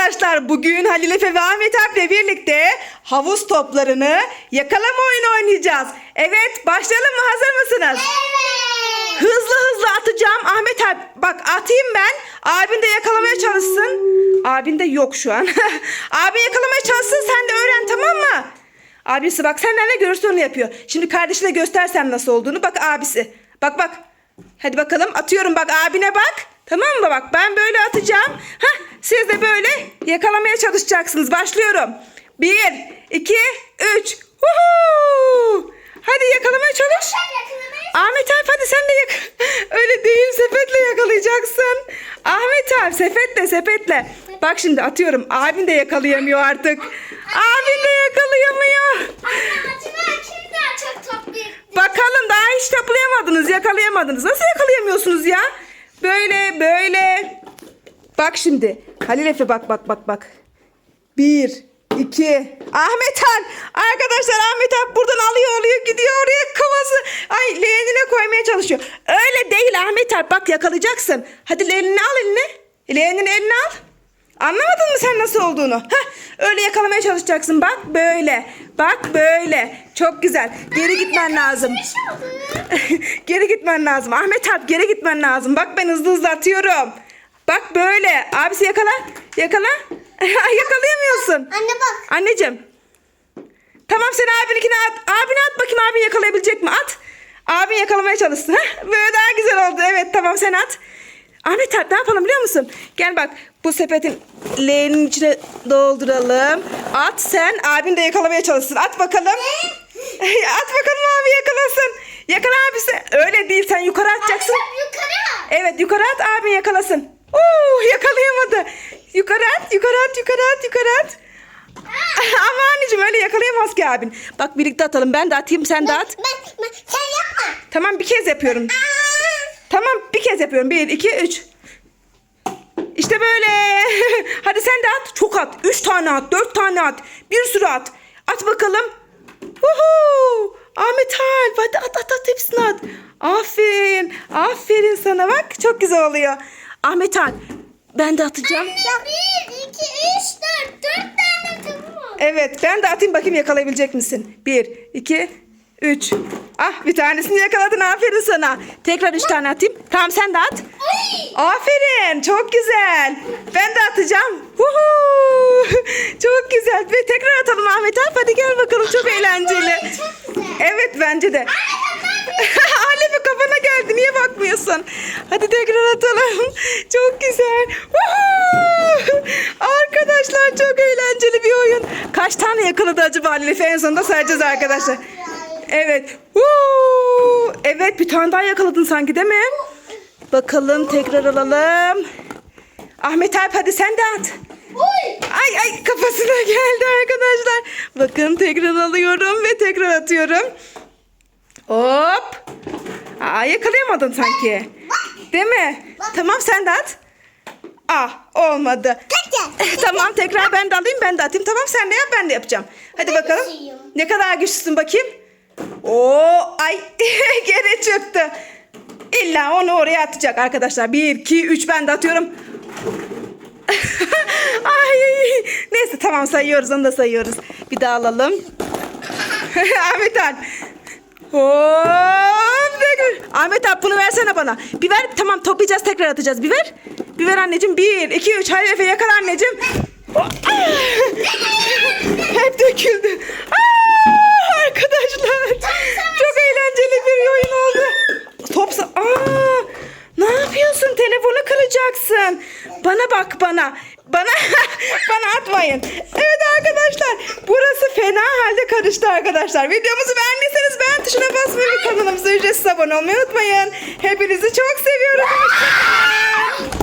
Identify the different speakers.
Speaker 1: arkadaşlar. Bugün Halil Efe ve Ahmet Alp'le birlikte havuz toplarını yakalama oyunu oynayacağız. Evet başlayalım mı? Hazır mısınız? Hızlı hızlı atacağım. Ahmet Alp bak atayım ben. Abin de yakalamaya çalışsın. Abin de yok şu an. Abi yakalamaya çalışsın sen de öğren tamam mı? Abisi bak senden ne görürse onu yapıyor. Şimdi kardeşine göstersem nasıl olduğunu. Bak abisi. Bak bak. Hadi bakalım atıyorum bak abine bak. Tamam mı bak ben böyle atacağım. Hah siz de böyle yakalamaya çalışacaksınız. Başlıyorum. Bir, iki, üç. Huhu! Hadi yakalamaya çalış. Ahmet Alp hadi sen de yak. Öyle değil sepetle yakalayacaksın. Ahmet Alp sepetle sepetle. Bak şimdi atıyorum. Abin de yakalayamıyor artık. Abin de yakalayamıyor. Bakalım daha hiç toplayamadınız, yakalayamadınız. Nasıl yakalayamıyorsunuz ya? Böyle, böyle. Bak şimdi. Halil Efe bak, bak, bak, bak. Bir, iki. Ahmet Han. Arkadaşlar Ahmet Han buradan alıyor, alıyor, gidiyor oraya kafası. Ay leğenine koymaya çalışıyor. Öyle değil Ahmet Han. Bak yakalayacaksın. Hadi leğenini al eline. Leğenini eline al. Anlamadın mı sen nasıl olduğunu? Heh, öyle yakalamaya çalışacaksın. Bak böyle. Bak böyle. Çok güzel. Geri gitmen lazım. geri gitmen lazım. Ahmet Alp geri gitmen lazım. Bak ben hızlı hızlı atıyorum. Bak böyle. Abisi yakala. Yakala. Yakalayamıyorsun.
Speaker 2: Anne bak.
Speaker 1: Anneciğim. Tamam sen abininkini at. Abini at bakayım abin yakalayabilecek mi? At. Abin yakalamaya çalışsın. Heh, böyle daha güzel oldu. Evet tamam sen at. Ahmet Alp ne yapalım biliyor musun? Gel bak bu sepetin leğenin içine dolduralım. At sen abin de yakalamaya çalışsın. At bakalım. at bakalım abi yakalasın. Yakala abisi. Öyle değil sen yukarı atacaksın.
Speaker 2: Yukarı.
Speaker 1: Evet yukarı at abin yakalasın. Oo yakalayamadı. Yukarı at yukarı at yukarı at yukarı at. Ama anneciğim öyle yakalayamaz ki abin. Bak birlikte atalım. Ben de atayım sen de at.
Speaker 2: Ben, ben, sen yapma.
Speaker 1: Tamam bir kez yapıyorum. Tamam bir kez yapıyorum. Bir, iki, üç. İşte böyle. Hadi sen de at. Çok at. Üç tane at. Dört tane at. Bir sürü at. At bakalım. Uhu. Ahmet Alp. Hadi at at at. Hepsini at. Aferin. Aferin sana bak. Çok güzel oluyor. Ahmet Alp. Ben de atacağım.
Speaker 2: Ya bir, iki, üç, dört. Dört tane oldu.
Speaker 1: Evet ben de atayım bakayım yakalayabilecek misin? Bir, iki, üç. Ah bir tanesini yakaladın aferin sana. Tekrar üç tane atayım. Tamam sen de at. Aferin çok güzel. Ben de atacağım. Huhu. Çok güzel. Ve tekrar atalım Ahmet Alp. Hadi gel bakalım çok eğlenceli. Evet bence de. Alefe kafana geldi. Niye bakmıyorsun? Hadi tekrar atalım. Çok güzel. Woohoo! Arkadaşlar çok eğlenceli bir oyun. Kaç tane yakaladı acaba Alefe? En sonunda sayacağız arkadaşlar. Evet. Woo! Evet bir tane daha yakaladın sanki değil mi? Bakalım tekrar alalım. Ahmet Alp hadi sen de at.
Speaker 2: Oy.
Speaker 1: Ay ay kafasına geldi arkadaşlar. Bakın tekrar alıyorum ve tekrar atıyorum. Hop. Aa yakalayamadın sanki. Değil mi? Tamam sen de at. Ah olmadı.
Speaker 2: Tekrar.
Speaker 1: tamam tekrar ben de alayım ben de atayım. Tamam sen de yap ben de yapacağım. Hadi bakalım. Ne kadar güçlüsün bakayım. Oo ay geri çıktı. İlla onu oraya atacak arkadaşlar. Bir, iki, üç ben de atıyorum. Ay neyse tamam sayıyoruz onu da sayıyoruz. Bir daha alalım. Ahmet tekrar. Ahmet Alp bunu versene bana. Bir ver tamam toplayacağız tekrar atacağız. Bir ver. Bir ver anneciğim. Bir, iki, üç. Hadi Efe yakala anneciğim. Hep döküldü. Aa, arkadaşlar. Çok eğlenceli bir oyun oldu. Top sa- Aa, ne yapıyorsun? Telefonu kıracaksın. Bana bak bana. Bana bana atmayın. Evet arkadaşlar. Burası fena halde karıştı arkadaşlar. Videomuzu beğendiyseniz beğen tuşuna basmayı ve kanalımıza ücretsiz abone olmayı unutmayın. Hepinizi çok seviyorum. Hoşçakalın.